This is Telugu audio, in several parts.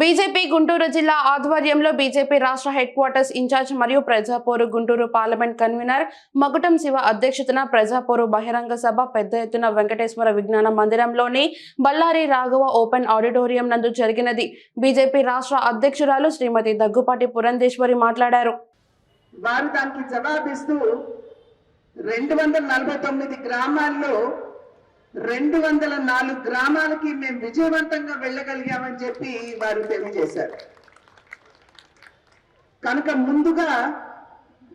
బీజేపీ గుంటూరు జిల్లా ఆధ్వర్యంలో బీజేపీ రాష్ట్ర హెడ్ క్వార్టర్స్ ఇన్ఛార్జ్ మరియు ప్రజాపోరు గుంటూరు పార్లమెంట్ కన్వీనర్ మగుటం శివ అధ్యక్షతన ప్రజాపోరు బహిరంగ సభ పెద్ద ఎత్తున వెంకటేశ్వర విజ్ఞాన మందిరంలోని బళ్ళారి రాఘవ ఓపెన్ ఆడిటోరియం నందు జరిగినది. బీజేపీ రాష్ట్ర అధ్యక్షురాలు శ్రీమతి దగ్గుపాటి పురంధేశ్వరి మాట్లాడారు. వారు దానికి జవాబిస్తూ రెండు వందల నలభై తొమ్మిది గ్రామాల్లో రెండు వందల నాలుగు గ్రామాలకి మేము విజయవంతంగా వెళ్ళగలిగామని చెప్పి వారు తెలియజేశారు. కనుక ముందుగా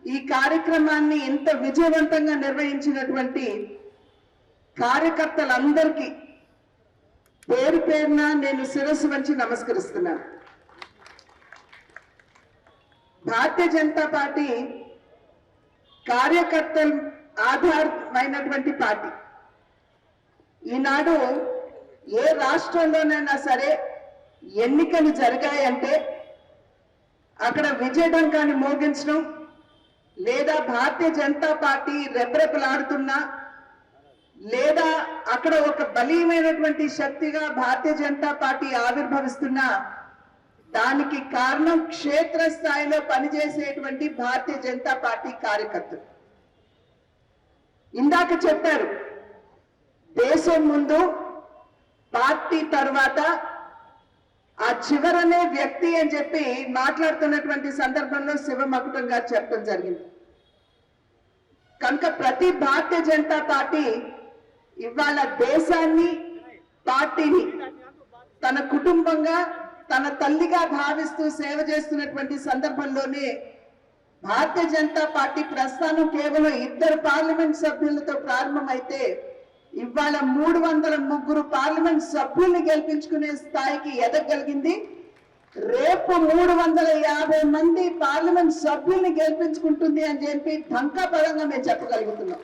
ఈ కార్యక్రమాన్ని ఇంత విజయవంతంగా నిర్వహించినటువంటి కార్యకర్తలందరికీ పేరు పేరున నేను శిరస్సు వంచి నమస్కరిస్తున్నాను. భారతీయ జనతా పార్టీ కార్యకర్తలు ఆధారమైనటువంటి పార్టీ. ఈనాడు ఏ రాష్ట్రంలోనైనా సరే ఎన్నికలు జరిగాయంటే అక్కడ విజయడంకాన్ని మోగించడం లేదా భారతీయ జనతా పార్టీ రెపరెపలాడుతున్నా లేదా అక్కడ ఒక బలీయమైనటువంటి శక్తిగా భారతీయ జనతా పార్టీ ఆవిర్భవిస్తున్నా దానికి కారణం క్షేత్రస్థాయిలో పనిచేసేటువంటి భారతీయ జనతా పార్టీ కార్యకర్తలు. ఇందాక చెప్పారు చేసే ముందు పార్టీ తర్వాత ఆ చివరనే వ్యక్తి అని చెప్పి మాట్లాడుతున్నటువంటి సందర్భంలో శివమకుటం గారు చెప్పడం జరిగింది. కనుక ప్రతి భారతీయ జనతా పార్టీ ఇవాళ దేశాన్ని పార్టీని తన కుటుంబంగా తన తల్లిగా భావిస్తూ సేవ చేస్తున్నటువంటి సందర్భంలోనే భారతీయ జనతా పార్టీ ప్రస్థానం కేవలం ఇద్దరు పార్లమెంట్ సభ్యులతో ప్రారంభమైతే ఇవాళ మూడు వందల ముగ్గురు పార్లమెంట్ సభ్యుల్ని గెలిపించుకునే స్థాయికి ఎదగలిగింది. రేపు మూడు వందల యాభై మంది పార్లమెంట్ సభ్యుల్ని గెలిపించుకుంటుంది అని చెప్పి ఢంకా పరంగా మేము చెప్పగలుగుతున్నాం.